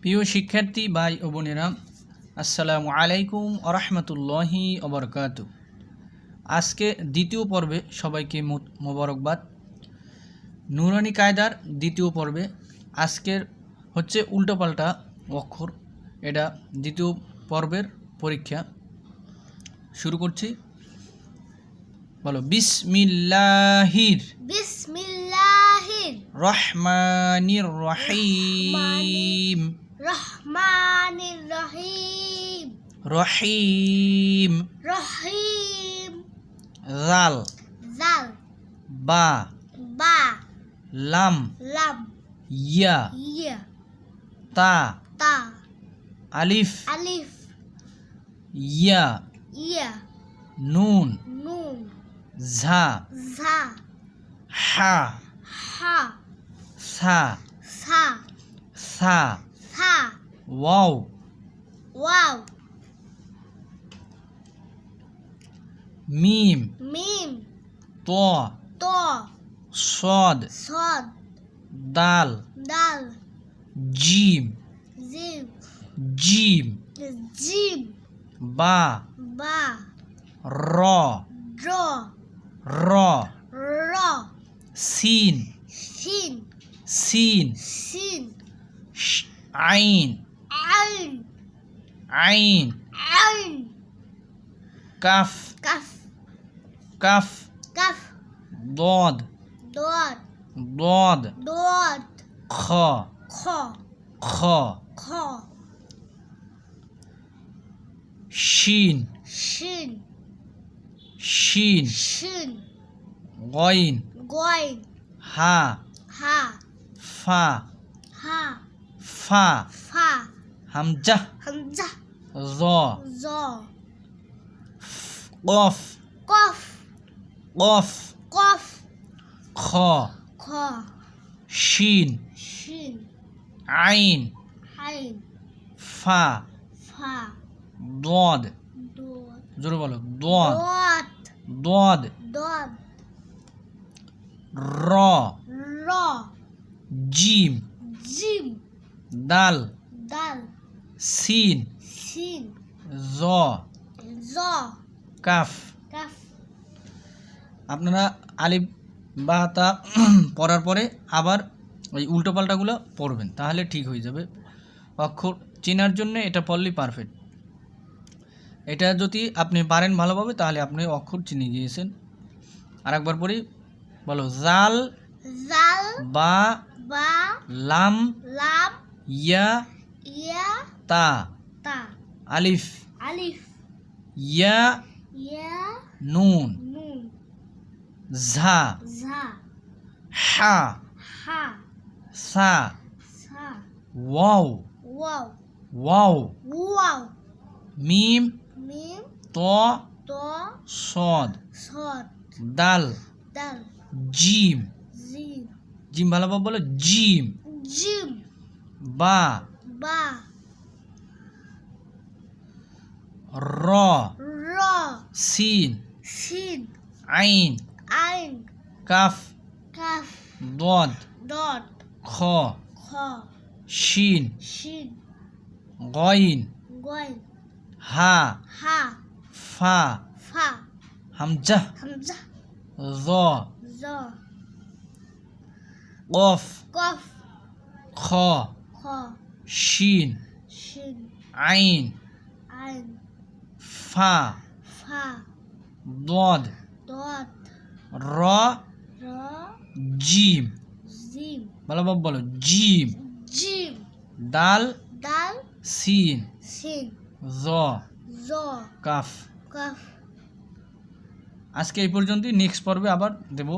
প্রিয় শিক্ষার্থী ভাই ও বোনেরা আসসালামু আলাইকুম আরহামতুল্লাহি অবরকাত আজকে দ্বিতীয় পর্বে সবাইকে মোবারকবাদ। নুরানি কায়দার দ্বিতীয় পর্বে আজকের হচ্ছে উল্টোপাল্টা অক্ষর। এটা দ্বিতীয় পর্বের পরীক্ষা। শুরু করছি। বলো বিসমিল্লাহির বিসমিল্লাহির রহমানির রহিম। রহমানির রহিম। রহিম। রহিম। জাল। জাল। বা। বা। লাম। লাম। ইয়া। ইয়া। তা। তা। আলিফ। আলিফ। ইয়া। ইয়া। নুন। নুন। ঝা। ঝা। হা। হা। সা। সা। সা। Wow. Wow. Meme. Meme. To. To. Sod. Sod. Dal. Dal. Jim. Jim. Jim. Jim. Ba. Ba. Ro. Ro. Ro. Ro. Sin. Sin. Sin. Sin. Ain. আইন আইন কাফ কাফ কাফ কাফ দদ দত দদ দত খ খ খ খ শিন শিন শিন শিন গইন গইন হা হা ফা হা ফা ফা হামজা হামজা জ জ কফ কফ কফ কফ খ খ শিন শিন আইন আইন ফা ফা দদ জোরে বলো দদ দদ দত র র জিম জিম দাল দাল সিন। শিন জ। জ। কাফ। কাফ। আপনারা আলিফ বা তা পড়ার পরে আবার ওই উল্টোপাল্টাগুলো পড়বেন তাহলে ঠিক হয়ে যাবে। অক্ষর চেনার জন্য এটা পড়লেই পারফেক্ট এটা যদি আপনি পারেন ভালোভাবে তাহলে আপনি অক্ষর চিনে গিয়েছেন। আর একবার পড়ি বলো জাল জাল বা বা লাম লাম ইয়া ইয়া তা। তা। আলিফ। আলিফ। ইয়া। ইয়া। নুন। নুন। ঝা। ঝা। হা। হা। সা। সা। ওয়াও। ওয়াও। ওয়াও। ওয়াও। মিম। মিম। ত। ত। সদ। সদ। দাল। দাল। জিম। জিম। জিম ভালোভাবে বলো। জিম। জিম। বা। বা। র র সিন শিন আইন আইন কাফ কাফ দদ দত খ খ শিন শিন গইন গয় হা হা ফা ফা হামজা হামজা জ জ কফ কফ খ খ শিন শিন আইন আইন ফা। ফা। দদ। দদ। র। র। জিম। জিম। ভালোভাবে বলো। জিম। জিম। দাল দাল সিন। সিন। জ। জ। কাফ। কাফ। আজকে এই পর্যন্তই। নেক্সট পর্বে আবার দেব।